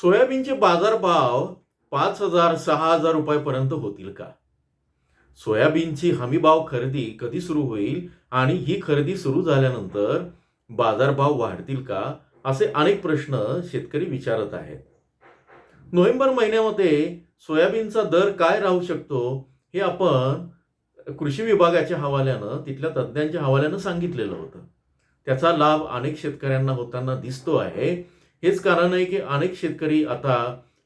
सोयाबीनचे बाजारभाव पाच हजार सहा हजार रुपयापर्यंत होतील का? सोयाबीनची हमीभाव खरेदी कधी सुरू होईल आणि ही खरेदी सुरू झाल्यानंतर बाजारभाव वाढतील का असे अनेक प्रश्न शेतकरी विचारत आहेत. नोव्हेंबर महिन्यामध्ये सोयाबीनचा दर काय राहू शकतो हे आपण कृषी विभागाच्या हवाल्यानं तिथल्या तज्ज्ञांच्या हवाल्यानं सांगितलेलं होतं. त्याचा लाभ अनेक शेतकऱ्यांना होताना दिसतो आहे. हेच कारण आहे की अनेक शेतकरी आता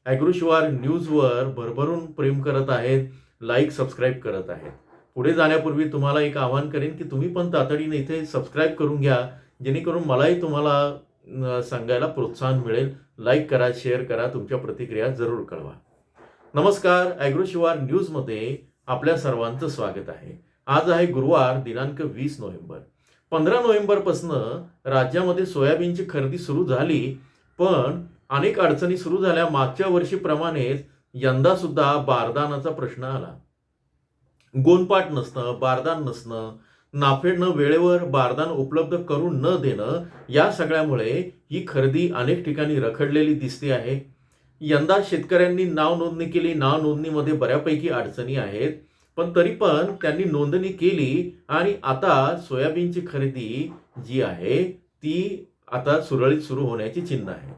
ॲग्रोशिवार न्यूजवर भरभरून प्रेम करत आहेत लाईक सबस्क्राईब करत आहेत. पुढे जाण्यापूर्वी तुम्हाला एक आवाहन करेन की तुम्ही पण तातडीने इथे सबस्क्राईब करून घ्या जेणेकरून मलाही तुम्हाला सांगायला प्रोत्साहन मिळेल. लाईक करा शेअर करा तुमच्या प्रतिक्रिया जरूर कळवा. नमस्कार ॲग्रोशिवार न्यूजमध्ये आपल्या सर्वांचं स्वागत आहे. आज आहे गुरुवार दिनांक वीस नोव्हेंबर. पंधरा नोव्हेंबरपासून राज्यामध्ये सोयाबीनची खरेदी सुरू झाली. पण अनेक अडचणी सुरू झाल्या. मागच्या वर्षीप्रमाणेच यंदा सुद्धा बारदानाचा प्रश्न आला. गोंदपाट नसणं बारदान नसणं नाफेडनं वेळेवर बारदान उपलब्ध करून न देणं या सगळ्यामुळे ही खरेदी अनेक ठिकाणी रखडलेली दिसते आहे. यंदा शेतकऱ्यांनी नाव नोंदणी केली. नाव नोंदणीमध्ये बऱ्यापैकी अडचणी आहेत. पण तरी पण त्यांनी नोंदणी केली आणि आता सोयाबीनची खरेदी जी आहे ती आता सुरळीत सुरू होण्याची चिन्ह आहे.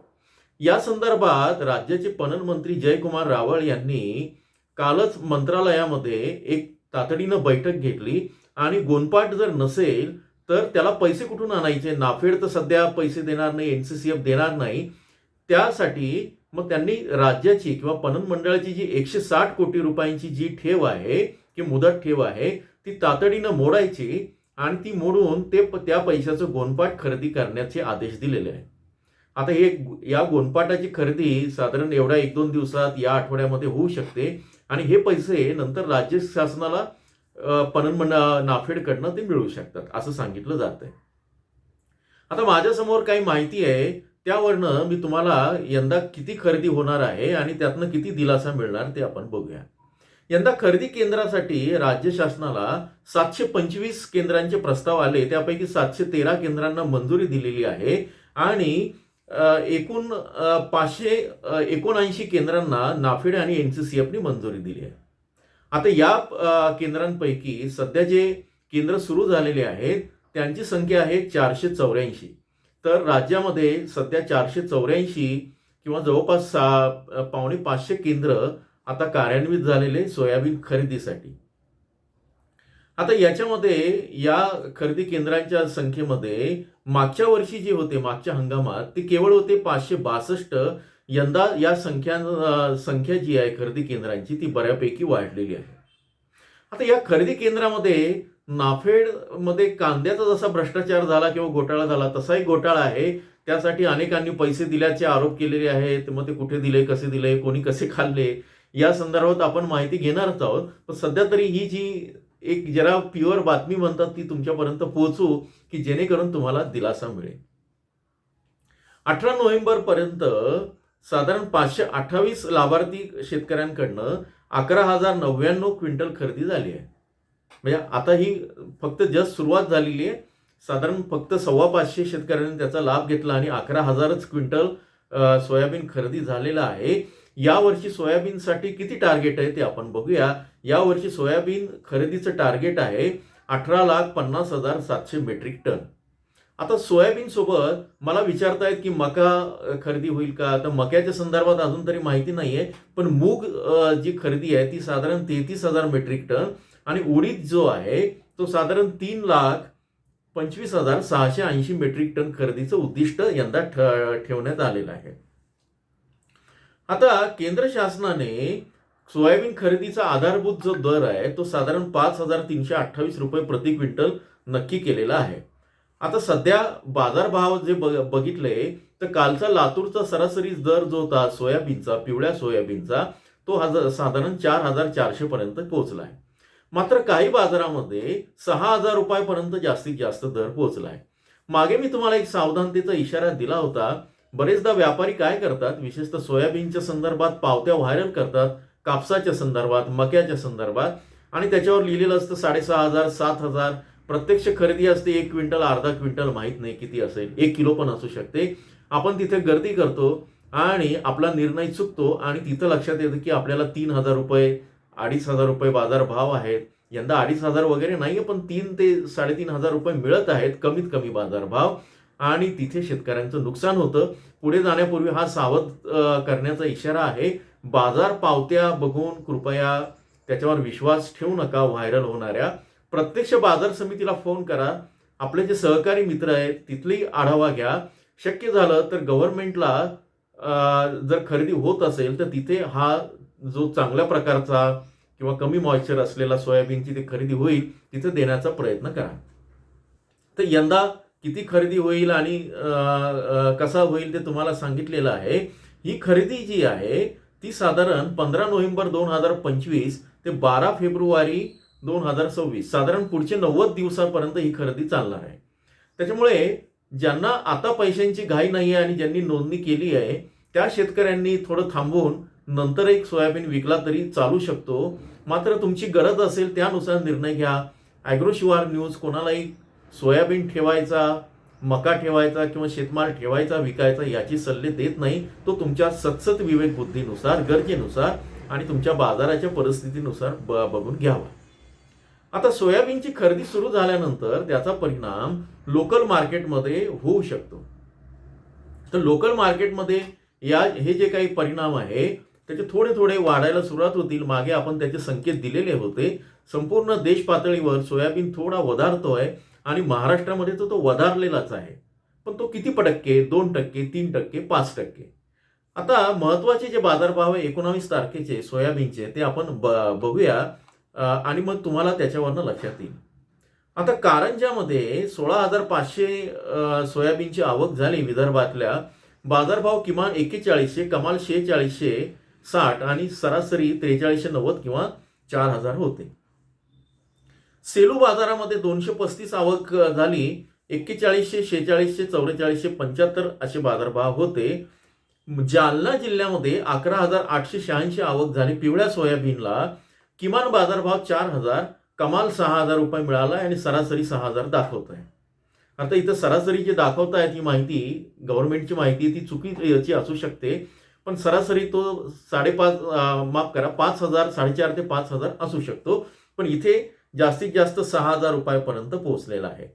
या संदर्भात राज्याचे पणन मंत्री जयकुमार रावळ यांनी कालच मंत्रालयामध्ये एक तातडीनं बैठक घेतली आणि गोंपाट जर नसेल तर त्याला पैसे कुठून आणायचे? नाफेड तर सध्या पैसे देणार नाही एन सी सी एफ देणार नाही. त्यासाठी मग त्यांनी राज्याची किंवा पणन मंडळाची जी एकशे साठ कोटी रुपयांची जी ठेव आहे की मुदत ठेव आहे ती तातडीनं मोडायची. आणि ती मोडून ते त्या पैशाचं गोनपाट खरेदी करण्याचे आदेश दिलेले आहेत. आता हे या गोनपाटाची खरेदी साधारण एवढ्या एक दोन दिवसात या आठवड्यामध्ये होऊ शकते आणि हे पैसे नंतर राज्य शासनाला पणन मंड नाफेडकडनं ते मिळू शकतात असं सांगितलं जात आहे आता माझ्यासमोर काही माहिती आहे त्यावरनं मी तुम्हाला यंदा किती खरेदी होणार आहे आणि त्यातनं किती दिलासा मिळणार ते आपण बघूया. यंदा खरेदी केंद्रासाठी राज्य शासनाला सातशे पंचवीस केंद्रांचे प्रस्ताव आले. त्यापैकी सातशे तेरा केंद्रांना मंजुरी दिलेली आहे. आणि एकूण पाचशे एकोणऐंशी केंद्रांना नाफेड आणि एन सी सी एफनी मंजुरी दिली आहे. आता या केंद्रांपैकी सध्या जे केंद्र सुरू झालेले आहेत त्यांची संख्या आहे चारशे चौऱ्याऐंशी. तर राज्यामध्ये सध्या चारशे चौऱ्याऐंशी किंवा जवळपास सा पावणे पाचशे केंद्र आता कार्यान्वित झालेले सोयाबीन खरेदीसाठी. आता याच्यामध्ये या खरेदी केंद्रांच्या संख्येमध्ये मागच्या वर्षी जे होते मागच्या हंगामात ते केवळ होते पाचशे बासष्ट. यंदा या संख्या संख्या जी आहे खरेदी केंद्रांची ती बऱ्यापैकी वाढलेली आहे. आता या खरेदी केंद्रामध्ये नाफेडमध्ये कांद्याचा जसा भ्रष्टाचार झाला किंवा घोटाळा झाला तसाही घोटाळा आहे. त्यासाठी अनेकांनी पैसे दिल्याचे आरोप केलेले आहेत. मग ते कुठे दिले कसे दिले कोणी कसे खाल्ले? या संदर्भात आपण माहिती घेणारच आहोत. पण सध्या तरी ही जी एक जरा प्युअर बातमी म्हणतात ती तुमच्यापर्यंत पोहोचू की जेणेकरून तुम्हाला दिलासा मिळेल. अठरा नोव्हेंबर पर्यंत साधारण पाचशे अठ्ठावीस लाभार्थी शेतकऱ्यांकडनं अकरा हजार नव्याण्णव क्विंटल खरेदी झाली आहे. म्हणजे आता ही फक्त जस्ट सुरुवात झालेली आहे. साधारण फक्त सव्वा पाचशे शेतकऱ्यांनी त्याचा लाभ घेतला आणि अकरा हजारच क्विंटल सोयाबीन खरेदी झालेला आहे. यावर्षी सोयाबीनसाठी किती टार्गेट आहे ते आपण बघूया. यावर्षी सोयाबीन खरेदीचं टार्गेट आहे अठरा लाख पन्नास हजार सातशे मेट्रिक टन. आता सोयाबीन सोबत मला विचारतायत की मका खरेदी होईल का? तर मक्याच्या संदर्भात अजून तरी माहिती नाही आहे पण मूग जी खरेदी आहे ती साधारण तेहतीस हजार मेट्रिक टन आणि उडीद जो आहे तो साधारण तीन लाख पंचवीस हजार सहाशे ऐंशी मेट्रिक टन खरेदीचं उद्दिष्ट यंदा ठ- ठेवण्यात आलेलं आहे. आता केंद्र शासनाने सोयाबीन खरेदीचा आधारभूत जो दर आहे तो साधारण पाच हजार तीनशे अठ्ठावीस रुपये प्रति क्विंटल नक्की केलेला आहे. आता सध्या बाजारभाव जे बग बघितले तर कालचा लातूरचा सरासरी दर जो होता सोयाबीनचा पिवळ्या सोयाबीनचा तो हजार साधारण चार हजार चारशे पर्यंत पोहोचला आहे. मात्र काही बाजारामध्ये सहा हजार रुपयापर्यंत जास्तीत जास्त दर पोहोचला आहे. मागे मी तुम्हाला एक सावधानतेचा इशारा दिला होता बरेचदा व्यापारी काय करतात विशेषतः सोयाबीनच्या संदर्भात पावत्या व्हायरल करतात कापसाच्या संदर्भात मक्याच्या संदर्भात आणि त्याच्यावर लिहिलेलं असतं साडेसहा हजार सात हजार. प्रत्यक्ष खरेदी असते एक क्विंटल अर्धा क्विंटल माहीत नाही किती असेल. एक किलो पण असू शकते. आपण तिथे गर्दी करतो आणि आपला निर्णय चुकतो आणि तिथं लक्षात येतं की आपल्याला तीन हजार रुपये अडीच हजार रुपये बाजार भाव आहेत. यंदा अडीच हजार वगैरे नाहीये पण तीन ते साडेतीन हजार रुपये मिळत आहेत कमीत कमी बाजारभाव आणि तिथे शेतकऱ्यांचं नुकसान होतं. पुढे जाण्यापूर्वी हा सावध करण्याचा इशारा आहे. बाजार पावत्या बघून कृपया त्याच्यावर विश्वास ठेवू नका व्हायरल होणाऱ्या. प्रत्यक्ष बाजार समितीला फोन करा. आपले जे सहकारी मित्र आहेत तिथली आढावा घ्या. शक्य झालं तर गव्हर्नमेंटला जर खरेदी होत असेल तर तिथे हा जो चांगल्या प्रकारचा किंवा कमी मॉइश्चर असलेला सोयाबीनची ती खरेदी होईल तिथे देण्याचा प्रयत्न करा. तर यंदा किती खरेदी होईल आणि कसा होईल ते तुम्हाला सांगितलेलं आहे. ही खरेदी जी आहे ती साधारण पंधरा नोव्हेंबर दोन हजार पंचवीस ते बारा फेब्रुवारी दोन हजार सव्वीस साधारण पुढचे नव्वद दिवसापर्यंत ही खरेदी चालणार आहे. त्याच्यामुळे ज्यांना आता पैशांची घाई नाही आहे आणि ज्यांनी नोंदणी केली आहे त्या शेतकऱ्यांनी थोडं थांबवून नंतर एक सोयाबीन विकला तरी चालू शकतो. मात्र तुमची गरज असेल त्यानुसार निर्णय घ्या. ॲग्रोशिवार न्यूज कोणालाही सोयाबीन ठेवायचा मका ठेवायचा किंवा शेतमाल ठेवायचा विकायचा याची सल्ले देत नाही. तो तुमच्या सतसत विवेक बुद्धीनुसार गरजेनुसार आणि तुमच्या बाजाराच्या परिस्थितीनुसार ब बघून घ्यावा. आता सोयाबीनची खरेदी सुरू झाल्यानंतर त्याचा परिणाम लोकल मार्केटमध्ये होऊ शकतो. तर लोकल मार्केटमध्ये या हे जे काही परिणाम आहे त्याचे थोडे थोडे वाढायला सुरुवात होतील. मागे आपण त्याचे संकेत दिलेले होते. संपूर्ण देश पातळीवर सोयाबीन थोडा वधारतोय. आणि महाराष्ट्रामध्ये तर तो वधारलेलाच आहे. पण तो किती टक्के दोन टक्के तीन टक्के पाच टक्के? आता महत्त्वाचे जे बाजारभाव आहे एकोणावीस तारखेचे सोयाबीनचे ते आपण ब- बघूया. आणि मग तुम्हाला त्याच्यावरनं लक्षात येईल. आता कारंजामध्ये सोळा हजार पाचशे सोयाबीनची आवक झाली विदर्भातल्या. बाजारभाव किमान एक्केचाळीसशे कमाल शेहेचाळीसशे साठ आणि सरासरी त्रेचाळीसशे नव्वद किंवा चार हजार होते. सेलू बाजारामध्ये दोनशे पस्तीस आवक झाली. एक्केचाळीसशे शेहेचाळीसशे चौवेचाळीसशे पंच्याहत्तर असे बाजारभाव होते. जालना जिल्ह्यामध्ये अकरा हजार आठशे शहाऐंशी आवक झाली. पिवळ्या सोयाबीनला किमान बाजारभाव चार हजार कमाल सहा हजार रुपये मिळाला आणि सरासरी सहा हजार दाखवत आहे. आता इथं सरासरी जे दाखवत आहे ती माहिती गव्हर्नमेंटची माहिती ती चुकीची असू शकते. पण सरासरी तो साडेपाच माफ करा पाच हजार साडेचार ते पाच हजार असू शकतो. पण इथे जास्तीत जास्त सहा हजार रुपयापर्यंत पोहोचलेला आहे.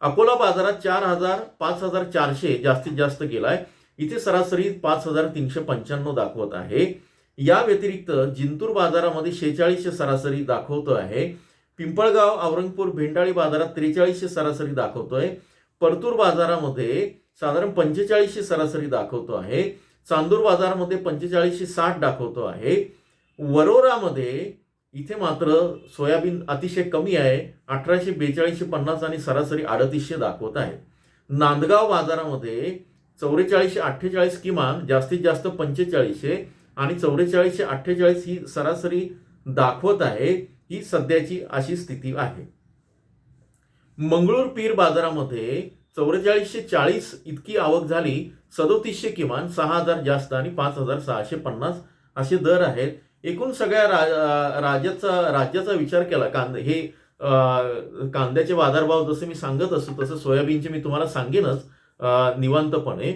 अकोला बाजारात चार हजार पाच हजार चारशे जास्तीत जास्त गेलाय. इथे सरासरी पाच हजार तीनशे पंच्याण्णव दाखवत आहे. या व्यतिरिक्त जिंतूर बाजारामध्ये शेहेचाळीसशे सरासरी दाखवतो आहे. पिंपळगाव औरंगपूर भेंडाळी बाजारात त्रेचाळीसशे सरासरी दाखवतोय. परतूर बाजारामध्ये साधारण पंचेचाळीसशे सरासरी दाखवतो आहे. चांदूर बाजारामध्ये पंचेचाळीसशे साठ दाखवतो आहे. वरोरामध्ये इथे मात्र सोयाबीन अतिशय कमी आहे. अठराशे बेचाळीसशे पन्नास आणि सरासरी अडतीसशे दाखवत आहे. नांदगाव बाजारामध्ये चौवेचाळीसशे अठ्ठेचाळीस किमान जास्तीत जास्त पंचेचाळीसशे आणि चौवेचाळीसशे अठ्ठेचाळीस ही सरासरी दाखवत आहे ही सध्याची अशी स्थिती आहे. मंगळूर पीर बाजारामध्ये चौवेचाळीसशे चाळीस इतकी आवक झाली. सदोतीसशे किमान सहा हजार जास्त आणि पाच हजार सहाशे पन्नास असे दर आहेत. एकूण सगळ्या रा राज्याचा राज्याचा विचार केला. कांद हे कांद्याचे बाजारभाव जसे मी सांगत असतो तसं सोयाबीनचे मी तुम्हाला सांगेनच निवांतपणे.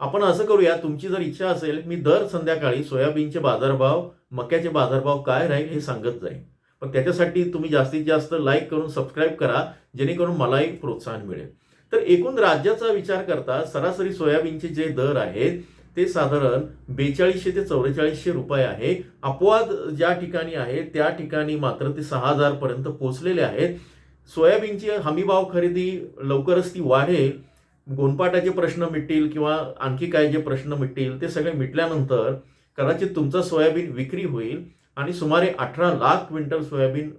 आपण असं करूया तुमची जर इच्छा असेल मी दर संध्याकाळी सोयाबीनचे बाजारभाव मक्याचे बाजारभाव काय राहील हे सांगत जाईल पण त्याच्यासाठी तुम्ही जास्तीत जास्त लाईक करून सबस्क्राईब करा जेणेकरून मलाही प्रोत्साहन मिळेल. तर एकूण राज्याचा विचार करता सरासरी सोयाबीनचे जे दर आहेत ते साधारण बेचाळीसशे ते चौवेचाळीसशे रुपये आहे. अपवाद ज्या ठिकाणी आहे त्या ठिकाणी मात्र ते सहा हजारपर्यंत पोचलेले पोहोचलेले आहेत. सोयाबीनची हमीभाव खरेदी लवकरच ती वाढेल. गोनपाटाचे प्रश्न मिटतील किंवा आणखी काय जे प्रश्न मिटतील ते सगळे मिटल्यानंतर कदाचित तुमचा सोयाबीन विक्री होईल आणि सुमारे अठरा लाख क्विंटल सोयाबीन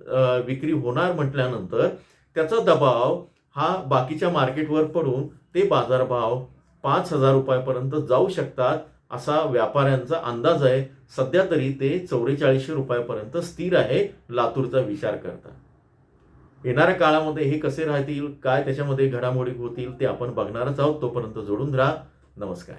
विक्री होणार म्हटल्यानंतर त्याचा दबाव हा बाकीच्या मार्केटवर पडून ते बाजारभाव पाच हजार रुपयापर्यंत जाऊ शकतात असा व्यापाऱ्यांचा अंदाज आहे. सध्या तरी ते चौवेचाळीसशे रुपयापर्यंत स्थिर आहे लातूरचा विचार करता. येणाऱ्या काळामध्ये हे कसे राहतील काय त्याच्यामध्ये घडामोडी होतील ते आपण बघणारच आहोत. तोपर्यंत जोडून राहा. नमस्कार.